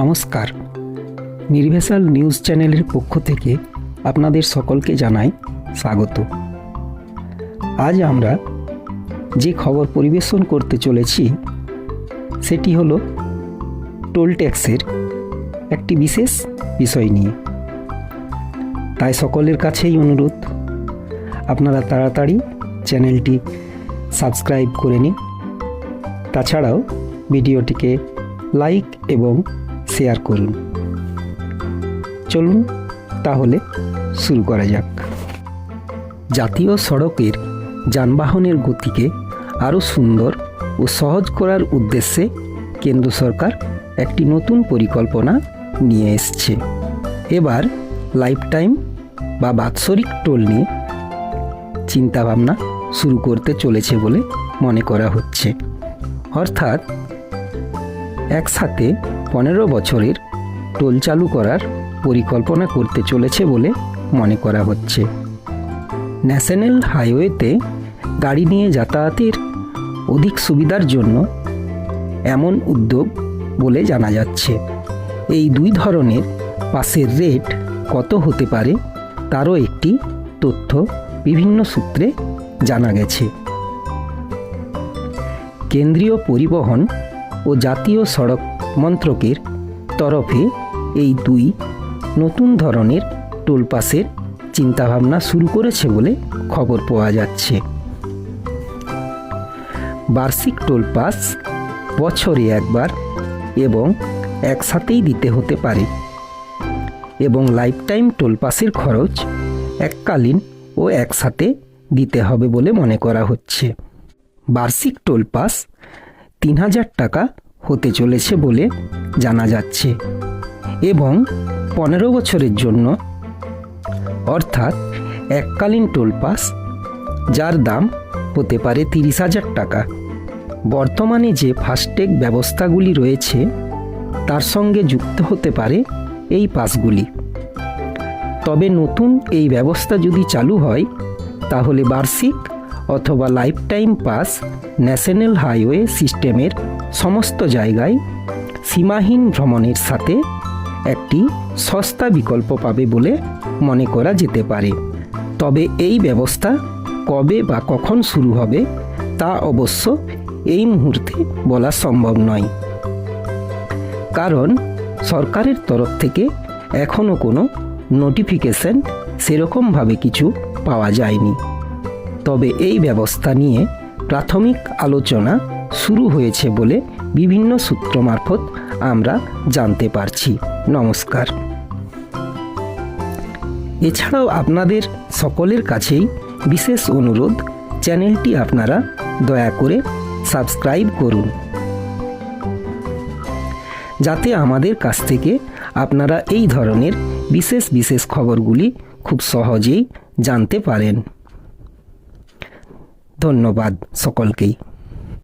নমস্কার। নির্ভেসাল নিউজ চ্যানেলের পক্ষ থেকে আপনাদের সকলকে জানাই স্বাগত। আজ আমরা যে খবর পরিবেশন করতে চলেছি, সেটি হলো টোল ট্যাক্সের একটি বিশেষ বিষয় নিয়ে। তাই সকলের কাছেই অনুরোধ, আপনারা তাড়াতাড়ি চ্যানেলটি সাবস্ক্রাইব করে নিন। তাছাড়াও ভিডিওটিকে লাইক এবং শেয়ার করুন। চলুন তাহলে শুরু করা যাক। জাতীয় সড়কের যানবাহনের গতিকে আরও সুন্দর ও সহজ করার উদ্দেশ্যে কেন্দ্র সরকার একটি নতুন পরিকল্পনা নিয়ে এসছে। এবার লাইফ টাইম বা বাৎসরিক টোল নিয়ে চিন্তাভাবনা শুরু করতে চলেছে বলে মনে করা হচ্ছে। অর্থাৎ একসাথে পনেরো বছরের টোল চালু করার পরিকল্পনা করতে চলেছে বলে মনে করা হচ্ছে। ন্যাশনাল হাইওয়েতে গাড়ি নিয়ে যাতায়াতের অধিক সুবিধার জন্য এমন উদ্যোগ বলে জানা যাচ্ছে। এই দুই ধরনের পাসের রেট কত হতে পারে তারও একটি তথ্য বিভিন্ন সূত্রে জানা গেছে। কেন্দ্রীয় পরিবহন ও জাতীয় সড়ক মন্ত্রকের তরফে এই দুই নতুন ধরনের টোল পাসের চিন্তাভাবনা শুরু করেছে বলে খবর পাওয়া যাচ্ছে। বার্ষিক টোল পাস বছরে একবার এবং একসাথেই দিতে হতে পারে এবং লাইফ টাইম টোল পাসের খরচ এককালীন ও একসাথে দিতে হবে বলে মনে করা হচ্ছে। বার্ষিক টোল পাস তিন হাজার টাকা হতে চলেছে বলে জানা যাচ্ছে এবং পনেরো বছরের জন্য, অর্থাৎ এককালীন টোল পাস, যার দাম হতে পারে তিরিশ হাজার টাকা। বর্তমানে যে ফাস্ট্যাগ ব্যবস্থাগুলি রয়েছে, তার সঙ্গে যুক্ত হতে পারে এই পাসগুলি। তবে নতুন এই ব্যবস্থা যদি চালু হয়, তাহলে বার্ষিক অথবা life time pass national highway সিস্টেমের সমস্ত জায়গায় সীমাহীন ভ্রমণের সাথে একটি সস্তা বিকল্প পাবে বলে মনে করা যেতে পারে। তবে এই ব্যবস্থা কবে বা কখন শুরু হবে তা অবশ্য এই মুহূর্তে বলা সম্ভব নয়। কারণ সরকারের তরফ থেকে এখনও কোনো নোটিফিকেশন সেরকমভাবে কিছু পাওয়া যায়নি। তবে এই ব্যবস্থা নিয়ে প্রাথমিক আলোচনা শুরু হয়েছে বলে বিভিন্ন সূত্র মারফত আমরা জানতে পারছি। নমস্কার। এছাড়াও আপনাদের সকলের কাছেই বিশেষ অনুরোধ, চ্যানেলটি আপনারা দয়া করে সাবস্ক্রাইব করুন। যাতে আমাদের কাছ থেকে আপনারা এই ধরনের বিশেষ বিশেষ খবরগুলি খুব সহজেই জানতে পারেন। ধন্যবাদ সকলকেই